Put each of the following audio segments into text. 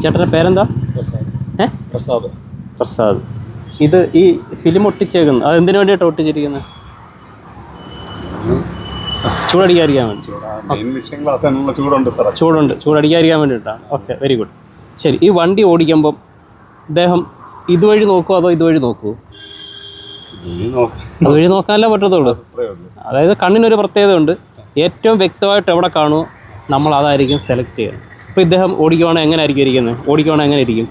ചേട്ടന്റെ പേരെന്താ? പ്രസാദ്. ഏ? പ്രസാദ്. പ്രസാദ്. ഇത് ഈ ഫിലിം ഒട്ടിച്ചേക്കുന്നു. അത് എന്തിനു വേണ്ടിയിട്ടാണ് ഒട്ടിച്ചിരിക്കുന്നത് ചൂടടിക്കാതിരിക്കാൻ വേണ്ടി. ചൂടുണ്ട് ചൂടുണ്ട്. ചൂടടിക്കാതിരിക്കാൻ വേണ്ടിയിട്ടാണ്. ഓക്കെ വെരി ഗുഡ് ശരി ഈ വണ്ടി ഓടിക്കുമ്പം അദ്ദേഹം ഇതുവഴി നോക്കുമോ അതോ ഇതുവഴി നോക്കുമോ അതുവഴി നോക്കാനല്ലേ പറ്റത്തുള്ളൂ. അതായത് കണ്ണിനൊരു പ്രത്യേകത ഉണ്ട് ഏറ്റവും വ്യക്തമായിട്ട് എവിടെ കാണുമോ നമ്മൾ അതായിരിക്കും സെലക്ട് ചെയ്യുന്നത്. ഇപ്പോൾ ഇദ്ദേഹം ഓടിക്കുവാണെങ്കിൽ എങ്ങനെ ആയിരിക്കും ഇരിക്കുന്നത് ഓടിക്കുവാണെങ്കിൽ എങ്ങനെ ഇരിക്കും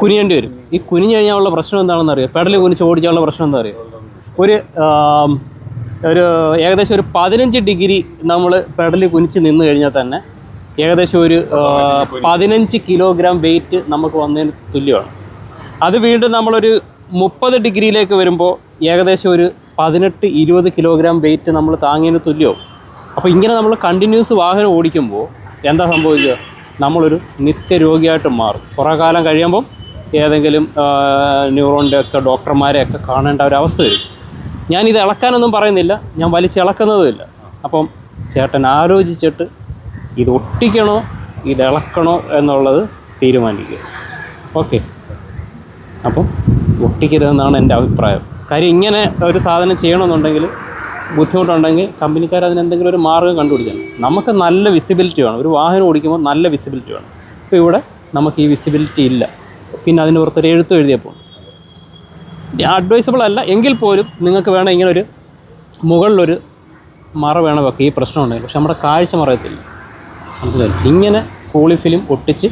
കുനിയേണ്ടി വരും. ഈ കുനിഞ്ഞു കഴിഞ്ഞാലുള്ള പ്രശ്നം എന്താണെന്ന് അറിയാം? പെടൽ കുനിച്ച് ഓടിച്ചാലുള്ള പ്രശ്നം എന്താ അറിയാം? ഒരു ഒരു ഏകദേശം ഒരു പതിനഞ്ച് ഡിഗ്രി നമ്മൾ പെടൽ കുനിച്ച് നിന്ന് കഴിഞ്ഞാൽ തന്നെ ഏകദേശം ഒരു പതിനഞ്ച് കിലോഗ്രാം വെയിറ്റ് നമുക്ക് വന്നതിന് തുല്യമാണ്. അത് വീണ്ടും നമ്മളൊരു മുപ്പത് ഡിഗ്രിയിലേക്ക് വരുമ്പോൾ ഏകദേശം ഒരു പതിനെട്ട് ഇരുപത് കിലോഗ്രാം വെയിറ്റ് നമ്മൾ താങ്ങിയതിന് തുല്യവും. അപ്പോൾ ഇങ്ങനെ നമ്മൾ കണ്ടിന്യൂസ് വാഹനം ഓടിക്കുമ്പോൾ എന്താ സംഭവിക്കുക? നമ്മളൊരു നിത്യരോഗിയായിട്ട് മാറും. കുറേ കാലം കഴിയുമ്പം ഏതെങ്കിലും ന്യൂറോണിന്റെ ഒക്കെ ഡോക്ടർമാരെ ഒക്കെ കാണേണ്ട ഒരു അവസ്ഥ വരും. ഞാനിത് ഇളക്കാനൊന്നും പറയുന്നില്ല. ഞാൻ വലിച്ചിളക്കുന്നതുമില്ല അപ്പം ചേട്ടൻ ആലോചിച്ചിട്ട് ഇത് ഒട്ടിക്കണോ ഇത് ഇളക്കണോ എന്നുള്ളത് തീരുമാനിക്കുക. ഓക്കെ. അപ്പം ഒട്ടിക്കരുതെന്നാണ് എന്റെ അഭിപ്രായം. കാര്യം ഇങ്ങനെ ഒരു സാധനം ചെയ്യണമെന്നുണ്ടെങ്കിൽ ബുദ്ധിമുട്ടുണ്ടെങ്കിൽ കമ്പനിക്കാർ അതിനെന്തെങ്കിലും ഒരു മാർഗം കണ്ടുപിടിക്കണം. നമുക്ക് നല്ല വിസിബിലിറ്റി വേണം. ഒരു വാഹനം ഓടിക്കുമ്പോൾ നല്ല വിസിബിലിറ്റി വേണം. ഇപ്പോൾ ഇവിടെ നമുക്ക് ഈ വിസിബിലിറ്റി ഇല്ല. പിന്നെ അതിന് പുറത്തൊരു എഴുത്തും എഴുതിയപ്പോൾ അഡ്വൈസബിൾ അല്ല. എങ്കിൽ പോലും നിങ്ങൾക്ക് വേണം ഇങ്ങനൊരു മുകളിലൊരു മറ വേണം വെക്കുക ഈ പ്രശ്നം ഉണ്ടെങ്കിൽ. പക്ഷെ നമ്മുടെ കാഴ്ച മറയത്തില്ല. മനസ്സിലായി ഇങ്ങനെ കൂളി ഫിലിം ഒട്ടിച്ച്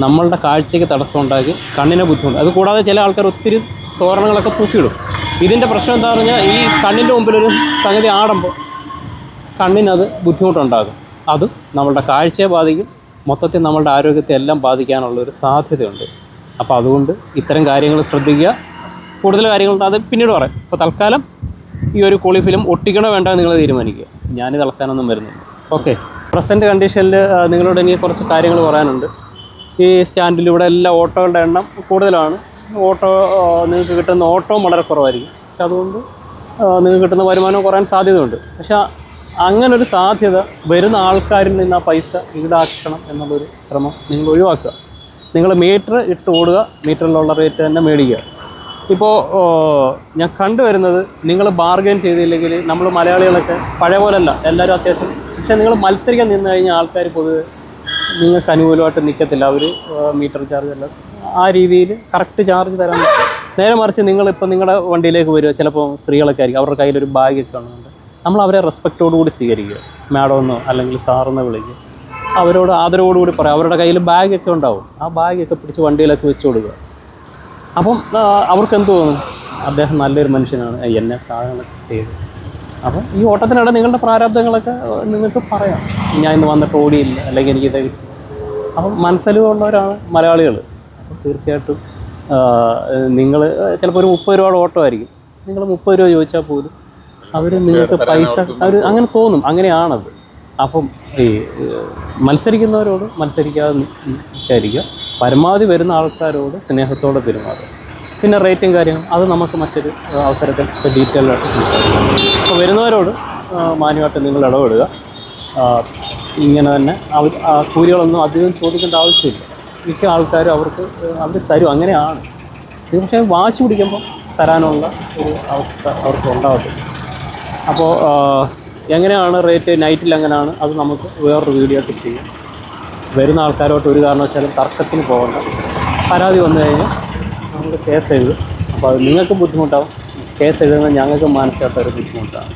നമ്മളുടെ കാഴ്ചയ്ക്ക് തടസ്സം ഉണ്ടാക്കി കണ്ണിനെ ബുദ്ധിമുട്ട്. അത് കൂടാതെ ചില ആൾക്കാർ ഒത്തിരി തോരണങ്ങളൊക്കെ തൂക്കിയിടും. ഇതിന്റെ പ്രശ്നം എന്താ പറഞ്ഞാൽ ഈ കണ്ണിന്റെ മുമ്പിലൊരു സംഗതി ആടുമ്പോൾ കണ്ണിനത് ബുദ്ധിമുട്ടുണ്ടാകും. അതും നമ്മളുടെ കാഴ്ചയെ ബാധിക്കും. മൊത്തത്തിൽ നമ്മളുടെ ആരോഗ്യത്തെ എല്ലാം ബാധിക്കാനുള്ളൊരു സാധ്യതയുണ്ട്. അപ്പോൾ അതുകൊണ്ട് ഇത്തരം കാര്യങ്ങൾ ശ്രദ്ധിക്കുക. കൂടുതൽ കാര്യങ്ങളുണ്ട് അത് പിന്നീട് പറയാം. അപ്പോൾ തൽക്കാലം ഈ ഒരു കോളി ഫിലിം ഒട്ടിക്കണോ വേണ്ടോ നിങ്ങൾ തീരുമാനിക്കുക. ഞാനിത് ഇളക്കാനൊന്നും വരുന്നില്ല. ഓക്കെ. പ്രസന്റ് കണ്ടീഷനിൽ നിങ്ങളോട് എനിക്ക് കുറച്ച് കാര്യങ്ങൾ പറയാനുണ്ട്. ഈ സ്റ്റാൻഡിലൂടെ എല്ലാ ഓട്ടോകളുടെ എണ്ണം കൂടുതലാണ്. ഓട്ടോ നിങ്ങൾക്ക് കിട്ടുന്ന ഓട്ടോ വളരെ കുറവായിരിക്കും. പക്ഷെ അതുകൊണ്ട് നിങ്ങൾക്ക് കിട്ടുന്ന വരുമാനം കുറയാൻ സാധ്യതയുണ്ട്. പക്ഷേ അങ്ങനൊരു സാധ്യത വരുന്ന ആൾക്കാരിൽ നിന്ന് ആ പൈസ ഈടാക്കണം എന്നുള്ളൊരു ശ്രമം നിങ്ങൾ ഒഴിവാക്കുക. നിങ്ങൾ മീറ്റർ ഇട്ട് ഓടുക മീറ്ററിലുള്ള റേറ്റ് തന്നെ മേടിക്കുക. ഇപ്പോൾ ഞാൻ കണ്ടുവരുന്നത് നിങ്ങൾ ബാർഗെയിൻ ചെയ്തില്ലെങ്കിൽ നമ്മൾ മലയാളികളൊക്കെ പഴയ പോലല്ല എല്ലാവരും അത്യാവശ്യം. പക്ഷേ നിങ്ങൾ മത്സരിക്കാൻ നിന്ന് കഴിഞ്ഞാൽ ആൾക്കാർ പൊതുവെ നിങ്ങൾക്ക് അനുകൂലമായിട്ട് നിൽക്കത്തില്ല. അവർ മീറ്റർ ചാർജ് അല്ല ആ രീതിയിൽ കറക്റ്റ് ചാർജ് തരാൻ നേരെ മറിച്ച് നിങ്ങളിപ്പോൾ നിങ്ങളുടെ വണ്ടിയിലേക്ക് വരിക ചിലപ്പോൾ സ്ത്രീകളൊക്കെ ആയിരിക്കും അവരുടെ കയ്യിലൊരു ബാഗൊക്കെ കാണുന്നുണ്ട് നമ്മൾ അവരെ റെസ്പെക്റ്റോടുകൂടി സ്വീകരിക്കുക. മാഡം എന്നോ അല്ലെങ്കിൽ സാറെന്നോ വിളിക്കുക. അവരോട് ആദരവോടുകൂടി പറയാം. അവരുടെ കയ്യിൽ ബാഗൊക്കെ ഉണ്ടാവും. ആ ബാഗൊക്കെ പിടിച്ച് വണ്ടിയിലൊക്കെ വെച്ച് കൊടുക്കുക. അപ്പം അവർക്ക് എന്ത് തോന്നും? അദ്ദേഹം നല്ലൊരു മനുഷ്യനാണ്. എന്നെ സാധനങ്ങളൊക്കെ ചെയ്തു. അപ്പം ഈ ഓട്ടത്തിനിടെ നിങ്ങളുടെ പ്രാരാബ്ദങ്ങളൊക്കെ നിങ്ങൾക്ക് പറയാം. ഞാൻ ഇന്ന് വന്നിട്ട് ഓടിയില്ല അല്ലെങ്കിൽ എനിക്ക് ഇത് അപ്പം മനസ്സിലുള്ളവരാണ് മലയാളികൾ. തീർച്ചയായിട്ടും നിങ്ങൾ ചിലപ്പോൾ ഒരു മുപ്പത് രൂപയുടെ ഓട്ടോ ആയിരിക്കും. നിങ്ങൾ മുപ്പത് രൂപ ചോദിച്ചാൽ പോലും അവർ നിങ്ങൾക്ക് പൈസ അവർ അങ്ങനെ തോന്നും. അങ്ങനെയാണത്. അപ്പം ഈ മത്സരിക്കുന്നവരോട് മത്സരിക്കാതെ പരമാവധി വരുന്ന ആൾക്കാരോട് സ്നേഹത്തോടെ പെരുമാറുക. പിന്നെ റേറ്റും കാര്യങ്ങളും അത് നമുക്ക് മറ്റൊരു അവസരത്തിൽ ഡീറ്റെയിൽ ആയിട്ട് സംസാരിക്കാം. അപ്പോൾ വരുന്നവരോട് മാന്യമായിട്ട് നിങ്ങൾ ഇടപെടുക. ഇങ്ങനെ തന്നെ കൂലികളൊന്നും അധികം ചോദിക്കേണ്ട ആവശ്യമില്ല. മിക്ക ആൾക്കാരും അവർക്ക് അവർ തരും. അങ്ങനെയാണ്. പക്ഷേ വാശി പിടിക്കുമ്പോൾ തരാനുള്ള ഒരു അവസ്ഥ അവർക്ക് ഉണ്ടാകത്തില്ല അപ്പോൾ എങ്ങനെയാണ് റേറ്റ് നൈറ്റിൽ എങ്ങനെയാണ്? അത് നമുക്ക് വേറൊരു വീഡിയോ ഒക്കെ ചെയ്യാം. വരുന്ന ആൾക്കാരോട്ട് ഒരു കാരണവശാലും തർക്കത്തിന് പോകണ്ട. പരാതി വന്നു കഴിഞ്ഞാൽ നമുക്ക് കേസ് എഴുതും. അപ്പോൾ അത് നിങ്ങൾക്ക് ബുദ്ധിമുട്ടാവും. കേസ് എഴുതുന്നത് ഞങ്ങൾക്ക് മാനസികമായിട്ടൊരു ബുദ്ധിമുട്ടാണ്.